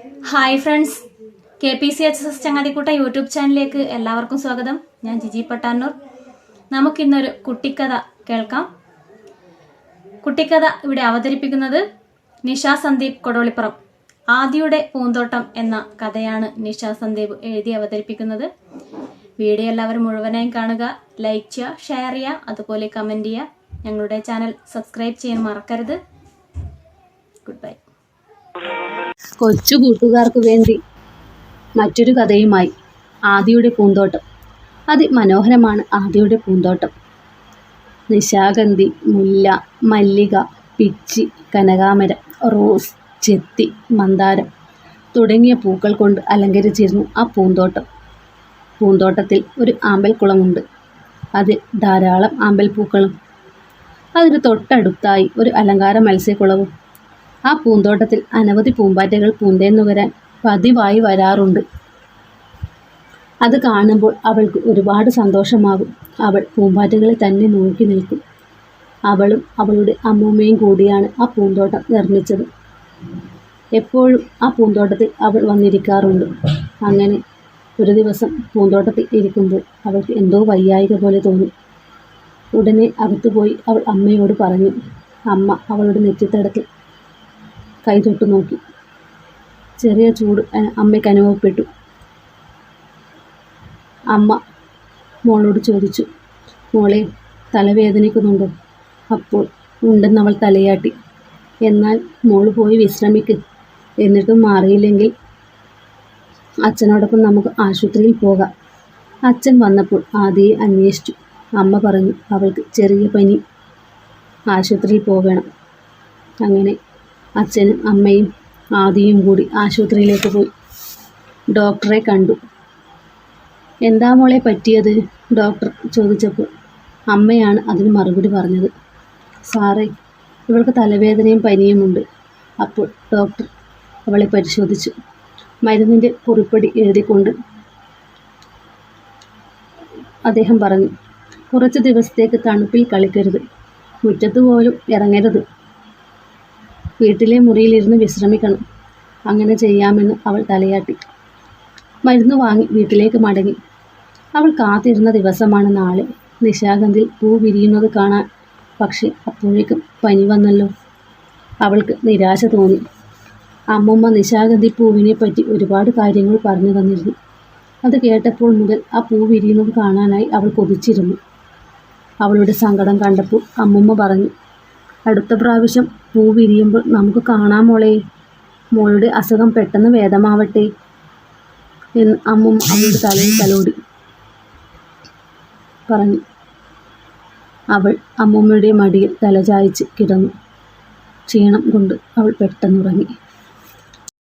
Hi friends. K P C H S ചങ്ങാതിക്കൂട്ട YouTube ചാനലിലേക്ക് എല്ലാവർക്കും സ്വാഗതം. ഞാൻ ജിജി പട്ടാന്നൂർ. നമുക്കിന്നൊരു കുട്ടിക്കഥ കേൾക്കാം. കുട്ടിക്കഥ ഇവിടെ അവതരിപ്പിക്കുന്നത് നിഷ സന്ദീപ് കൊടോളിപ്പുറം ആദിയുടെ പൂന്തോട്ടം എന്ന കഥയാണ് നിഷ സന്ദീപ് എഴുതി അവതരിപ്പിക്കുന്നത്. വീഡിയോ എല്ലാവരും മുഴുവനായും കാണുക. ലൈക്ക് ചെയ്യുക ഷെയർ ചെയ്യുക അതുപോലെ കമന്റ് ചെയ്യുക. ഞങ്ങളുടെ ചാനൽ സബ്സ്ക്രൈബ് ചെയ്യാൻ മറക്കരുത്. Good bye. കൊച്ചു കൂട്ടുകാർക്ക് വേണ്ടി മറ്റൊരു കഥയുമായി ആദിയുടെ പൂന്തോട്ടം. അതിമനോഹരമാണ് ആദിയുടെ പൂന്തോട്ടം. നിശാഗന്ധി മുല്ല മല്ലിക പിച്ചി കനകാമരം റോസ് ചെത്തി മന്ദാരം തുടങ്ങിയ പൂക്കൾ കൊണ്ട് അലങ്കരിച്ചിരുന്നു ആ പൂന്തോട്ടം. പൂന്തോട്ടത്തിൽ ഒരു ആമ്പൽക്കുളമുണ്ട്. അതിൽ ധാരാളം ആമ്പൽപ്പൂക്കളും. അതിന് തൊട്ടടുത്തായി ഒരു അലങ്കാര മത്സ്യക്കുളവും ആ പൂന്തോട്ടത്തിൽ അനവധി പൂമ്പാറ്റകൾ പൂന്തേന്നു വരാൻ പതിവായി വരാറുണ്ട്. അത് കാണുമ്പോൾ അവൾക്ക് ഒരുപാട് സന്തോഷമാകും. അവൾ പൂമ്പാറ്റകളെ തന്നെ നോക്കി നിൽക്കും. അവളും അവളുടെ അമ്മൂമ്മയും കൂടിയാണ് ആ പൂന്തോട്ടം നിർമ്മിച്ചത്. എപ്പോഴും ആ പൂന്തോട്ടത്തിൽ അവൾ വന്നിരിക്കാറുണ്ട്. അങ്ങനെ ഒരു ദിവസം പൂന്തോട്ടത്തിൽ ഇരിക്കുമ്പോൾ അവൾക്ക് എന്തോ വയ്യായിക പോലെ തോന്നി. ഉടനെ അകത്തുപോയി അവൾ അമ്മയോട് പറഞ്ഞു അമ്മ അവളുടെ നെറ്റിത്തടത്തിൽ കൈ തൊട്ട് നോക്കി. ചെറിയ ചൂട് അമ്മയ്ക്ക് അനുഭവപ്പെട്ടു. അമ്മ മോളോട് ചോദിച്ചു മോളെ തലവേദനിക്കുന്നുണ്ടോ? അപ്പോൾ ഉണ്ടെന്ന് അവൾ തലയാട്ടി. എന്നാൽ മോൾ പോയി വിശ്രമിക്ക്. എന്നിട്ടും മാറിയില്ലെങ്കിൽ അച്ഛനോടൊപ്പം നമുക്ക് ആശുപത്രിയിൽ പോകാം. അച്ഛൻ വന്നപ്പോൾ ആദ്യയെ അന്വേഷിച്ചു. അമ്മ പറഞ്ഞു അവൾക്ക് ചെറിയ പനി. ആശുപത്രിയിൽ പോകണം. അങ്ങനെ അച്ഛനും അമ്മയും ആദിയും കൂടി ആശുപത്രിയിലേക്ക് പോയി. ഡോക്ടറെ കണ്ടു. എന്താ മോളെ പറ്റിയത്? ഡോക്ടർ ചോദിച്ചപ്പോൾ. അമ്മയാണ് അതിന് മറുപടി പറഞ്ഞത്. സാറേ ഇവൾക്ക് തലവേദനയും പനിയുമുണ്ട് അപ്പോൾ ഡോക്ടർ അവളെ പരിശോധിച്ചു. മരുന്നിന്റെ കുറിപ്പടി എഴുതിക്കൊണ്ട് അദ്ദേഹം പറഞ്ഞു. കുറച്ച് ദിവസത്തേക്ക് തണുപ്പിൽ കളിക്കരുത്. മുറ്റത്ത് പോലും ഇറങ്ങരുത്. വീട്ടിലെ മുറിയിലിരുന്ന് വിശ്രമിക്കണം. അങ്ങനെ ചെയ്യാമെന്ന് അവൾ തലയാട്ടി. മരുന്ന് വാങ്ങി വീട്ടിലേക്ക് മടങ്ങി. അവൾ കാത്തിരുന്ന ദിവസമാണ് നാളെ. നിശാഗന്ധിൽ പൂ വിരിയുന്നത് കാണാൻ പക്ഷെ അപ്പോഴേക്കും പനി വന്നല്ലോ. അവൾക്ക് നിരാശ തോന്നി. അമ്മമ്മ നിശാഗന്ധി പൂവിനെ പറ്റി ഒരുപാട് കാര്യങ്ങൾ പറഞ്ഞു തന്നിരുന്നു. അത് കേട്ടപ്പോൾ മുതൽ ആ പൂ വിരിയുന്നത് കാണാനായി അവൾ കൊതിച്ചിരുന്നു. അവളുടെ സങ്കടം കണ്ടപ്പോൾ അമ്മമ്മ പറഞ്ഞു അടുത്ത പ്രാവശ്യം പൂ വിരിയുമ്പോൾ നമുക്ക് കാണാം മോളെ. മോളുടെ അസുഖം പെട്ടെന്ന് ഭേദമാവട്ടെ എന്ന് അമ്മും അവളുടെ തലയിൽ തലോടി പറഞ്ഞു. അവൾ അമ്മൂമ്മയുടെ മടിയിൽ തലചായ്ച്ച് കിടന്നു. ക്ഷീണം കൊണ്ട് അവൾ പെട്ടെന്നുറങ്ങി.